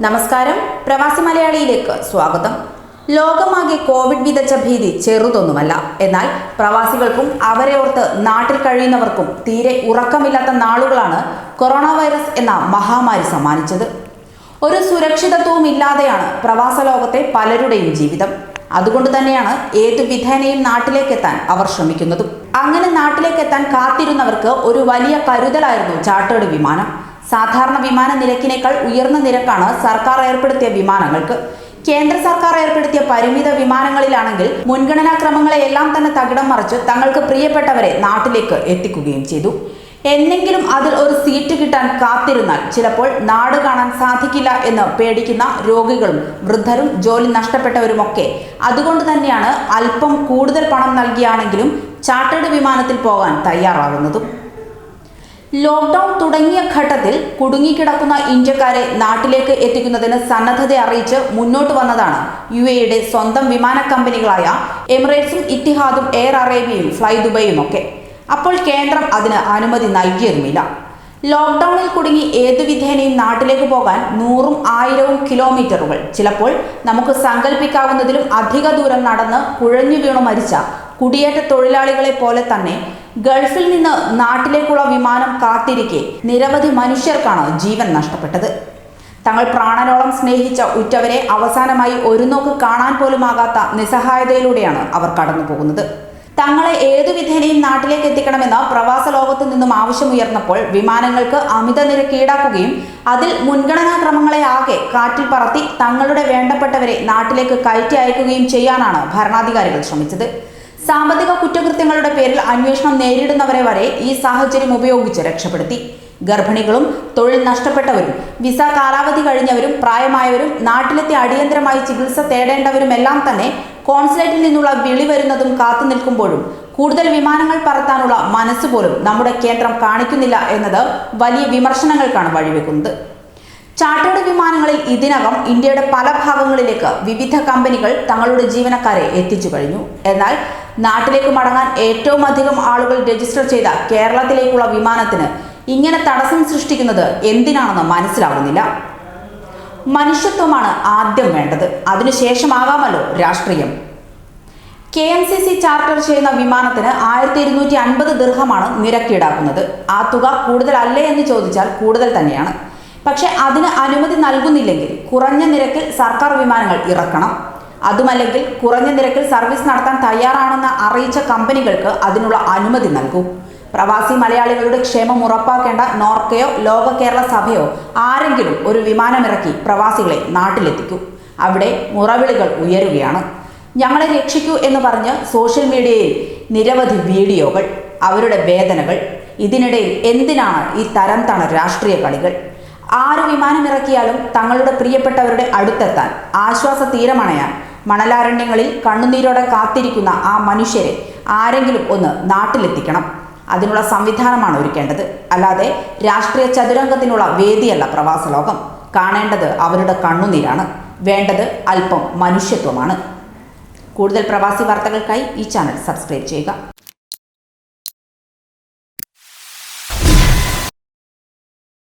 നമസ്കാരം. പ്രവാസി മലയാളിയിലേക്ക് സ്വാഗതം. ലോകമാകെ കോവിഡ് വിതച്ച ഭീതി ചെറുതൊന്നുമല്ല. എന്നാൽ പ്രവാസികൾക്കും അവരെ ഓർത്ത് നാട്ടിൽ കഴിയുന്നവർക്കും തീരെ ഉറക്കമില്ലാത്ത നാളുകളാണ് കൊറോണ വൈറസ് എന്ന മഹാമാരി സമ്മാനിച്ചത്. ഒരു സുരക്ഷിതത്വവും ഇല്ലാതെയാണ് പ്രവാസ ലോകത്തെ പലരുടെയും ജീവിതം. അതുകൊണ്ട് തന്നെയാണ് ഏതു വിധേനയും നാട്ടിലേക്ക് എത്താൻ അവർ ശ്രമിക്കുന്നതും. അങ്ങനെ നാട്ടിലേക്ക് എത്താൻ കാത്തിരുന്നവർക്ക് ഒരു വലിയ കരുതലായിരുന്നു ചാർട്ടേഡ് വിമാനം. സാധാരണ വിമാന നിരക്കിനേക്കാൾ ഉയർന്ന നിരക്കാണ് സർക്കാർ ഏർപ്പെടുത്തിയ വിമാനങ്ങൾക്ക്. കേന്ദ്ര സർക്കാർ ഏർപ്പെടുത്തിയ പരിമിത വിമാനങ്ങളിലാണെങ്കിൽ മുൻഗണനാ ക്രമങ്ങളെയെല്ലാം തന്നെ തകിടം മറിച്ച് തങ്ങൾക്ക് പ്രിയപ്പെട്ടവരെ നാട്ടിലേക്ക് എത്തിക്കുകയും ചെയ്തു. എന്നെങ്കിലും അതിൽ ഒരു സീറ്റ് കിട്ടാൻ കാത്തിരുന്നാൽ ചിലപ്പോൾ നാട് കാണാൻ സാധിക്കില്ല എന്ന് പേടിക്കുന്ന രോഗികളും വൃദ്ധരും ജോലി നഷ്ടപ്പെട്ടവരുമൊക്കെ. അതുകൊണ്ട് തന്നെയാണ് അല്പം കൂടുതൽ പണം നൽകിയാണെങ്കിലും ചാർട്ടേഡ് വിമാനത്തിൽ പോകാൻ തയ്യാറാകുന്നതും ലോക്ക്ഡൌൺ തുടങ്ങിയ ഘട്ടത്തിൽ കുടുങ്ങിക്കിടക്കുന്ന ഇന്ത്യക്കാരെ നാട്ടിലേക്ക് എത്തിക്കുന്നതിന് സന്നദ്ധത അറിയിച്ച് മുന്നോട്ട് വന്നതാണ് യു എയുടെ സ്വന്തം വിമാന കമ്പനികളായ എമിറേറ്റ്സും ഇത്തിഹാദും എയർ അറേബ്യയും ഫ്ലൈ ദുബൈയും ഒക്കെ. അപ്പോൾ കേന്ദ്രം അതിന് അനുമതി നൽകിയിരുന്നില്ല. ലോക്ക്ഡൌണിൽ കുടുങ്ങി ഏതു വിധേനയും നാട്ടിലേക്ക് പോകാൻ നൂറും ആയിരവും കിലോമീറ്ററുകൾ. ചിലപ്പോൾ നമുക്ക് സങ്കല്പിക്കാവുന്നതിലും അധിക ദൂരം നടന്ന് കുഴഞ്ഞു വീണു മരിച്ച കുടിയേറ്റ തൊഴിലാളികളെ പോലെ തന്നെ ഗൾഫിൽ നിന്ന് നാട്ടിലേക്കുള്ള വിമാനം കാത്തിരിക്കെ നിരവധി മനുഷ്യർക്കാണ് ജീവൻ നഷ്ടപ്പെട്ടത്. തങ്ങൾ പ്രാണനോളം സ്നേഹിച്ച ഉറ്റവരെ അവസാനമായി ഒരു നോക്ക് കാണാൻ പോലുമാകാത്ത നിസ്സഹായതയിലൂടെയാണ് അവർ കടന്നു പോകുന്നത് തങ്ങളെ ഏതു വിധേനയും നാട്ടിലേക്ക് എത്തിക്കണമെന്ന് പ്രവാസ ലോകത്തു നിന്നും ആവശ്യമുയർന്നപ്പോൾ വിമാനങ്ങൾക്ക് അമിത നിരക്ക് ഈടാക്കുകയും അതിൽ മുൻഗണനാ ക്രമങ്ങളെ ആകെ കാറ്റിൽ പറത്തി തങ്ങളുടെ വേണ്ടപ്പെട്ടവരെ നാട്ടിലേക്ക് കയറ്റി അയക്കുകയും ചെയ്യാനാണ് ഭരണാധികാരികൾ ശ്രമിച്ചത്. സാമ്പത്തിക കുറ്റകൃത്യങ്ങളുടെ പേരിൽ അന്വേഷണം നേരിടുന്നവരെ വരെ ഈ സാഹചര്യം ഉപയോഗിച്ച് രക്ഷപ്പെടുത്തി. ഗർഭിണികളും തൊഴിൽ നഷ്ടപ്പെട്ടവരും വിസ കാലാവധി കഴിഞ്ഞവരും പ്രായമായവരും നാട്ടിലെത്തി അടിയന്തരമായി ചികിത്സ തേടേണ്ടവരുമെല്ലാം തന്നെ കോൺസുലേറ്റിൽ നിന്നുള്ള വിളി വരുന്നതും കാത്തു നിൽക്കുമ്പോഴും കൂടുതൽ വിമാനങ്ങൾ പറത്താനുള്ള മനസ്സുപോലും നമ്മുടെ കേന്ദ്രം കാണിക്കുന്നില്ല എന്നത് വലിയ വിമർശനങ്ങൾക്കാണ് വഴിവെക്കുന്നത്. ചാർട്ടേഡ് വിമാനങ്ങളിൽ ഇതിനകം ഇന്ത്യയുടെ പല ഭാഗങ്ങളിലേക്ക് വിവിധ കമ്പനികൾ തങ്ങളുടെ ജീവനക്കാരെ എത്തിച്ചു കഴിഞ്ഞു. എന്നാൽ നാട്ടിലേക്ക് മടങ്ങാൻ ഏറ്റവും അധികം ആളുകൾ രജിസ്റ്റർ ചെയ്ത കേരളത്തിലേക്കുള്ള വിമാനത്തിന് ഇങ്ങനെ തടസ്സം സൃഷ്ടിക്കുന്നത് എന്തിനാണെന്ന് മനസ്സിലാകുന്നില്ല മനുഷ്യത്വമാണ് ആദ്യം വേണ്ടത്. അതിനുശേഷമാകാമല്ലോ രാഷ്ട്രീയം. K M C C charter ചെയ്യുന്ന വിമാനത്തിന് ആയിരത്തി ഇരുന്നൂറ്റി അൻപത് ദീർഘമാണ് നിരക്ക് ഈടാക്കുന്നത് ആ തുക കൂടുതലല്ലേ എന്ന് ചോദിച്ചാൽ കൂടുതൽ തന്നെയാണ്. പക്ഷെ അതിന് അനുമതി നൽകുന്നില്ലെങ്കിൽ കുറഞ്ഞ നിരക്കിൽ സർക്കാർ വിമാനങ്ങൾ ഇറക്കണം. അതുമല്ലെങ്കിൽ കുറഞ്ഞ നിരക്കിൽ സർവീസ് നടത്താൻ തയ്യാറാണെന്ന് അറിയിച്ച കമ്പനികൾക്ക് അതിനുള്ള അനുമതി നൽകൂ. പ്രവാസി മലയാളികളുടെ ക്ഷേമം ഉറപ്പാക്കേണ്ട നോർക്കയോ ലോക കേരള സഭയോ ആരെങ്കിലും ഒരു വിമാനമിറക്കി പ്രവാസികളെ നാട്ടിലെത്തിക്കൂ. അവിടെ മുറവിളികൾ ഉയരുകയാണ്. ഞങ്ങളെ രക്ഷിക്കൂ എന്ന് പറഞ്ഞ് സോഷ്യൽ മീഡിയയിൽ നിരവധി വീഡിയോകൾ അവരുടെ വേദനകൾ ഇതിനിടയിൽ എന്തിനാണ് ഈ തരം തണ രാഷ്ട്രീയ കളികൾ? ആര് വിമാനമിറക്കിയാലും തങ്ങളുടെ പ്രിയപ്പെട്ടവരുടെ അടുത്തെത്താൻ ആശ്വാസ തീരമണയാൻ മണലാരണ്യങ്ങളിൽ കണ്ണുനീരോടെ കാത്തിരിക്കുന്ന ആ മനുഷ്യരെ ആരെങ്കിലും ഒന്ന് നാട്ടിലെത്തിക്കണം. അതിനുള്ള സംവിധാനമാണ് ഒരുക്കേണ്ടത്. അല്ലാതെ രാഷ്ട്രീയ ചതുരംഗത്തിനുള്ള വേദിയല്ല പ്രവാസ ലോകം. കാണേണ്ടത് അവരുടെ കണ്ണുനീരാണ്. വേണ്ടത് അല്പം മനുഷ്യത്വമാണ്. കൂടുതൽ പ്രവാസി വാർത്തകൾക്കായി ഈ ചാനൽ സബ്സ്ക്രൈബ് ചെയ്യുക.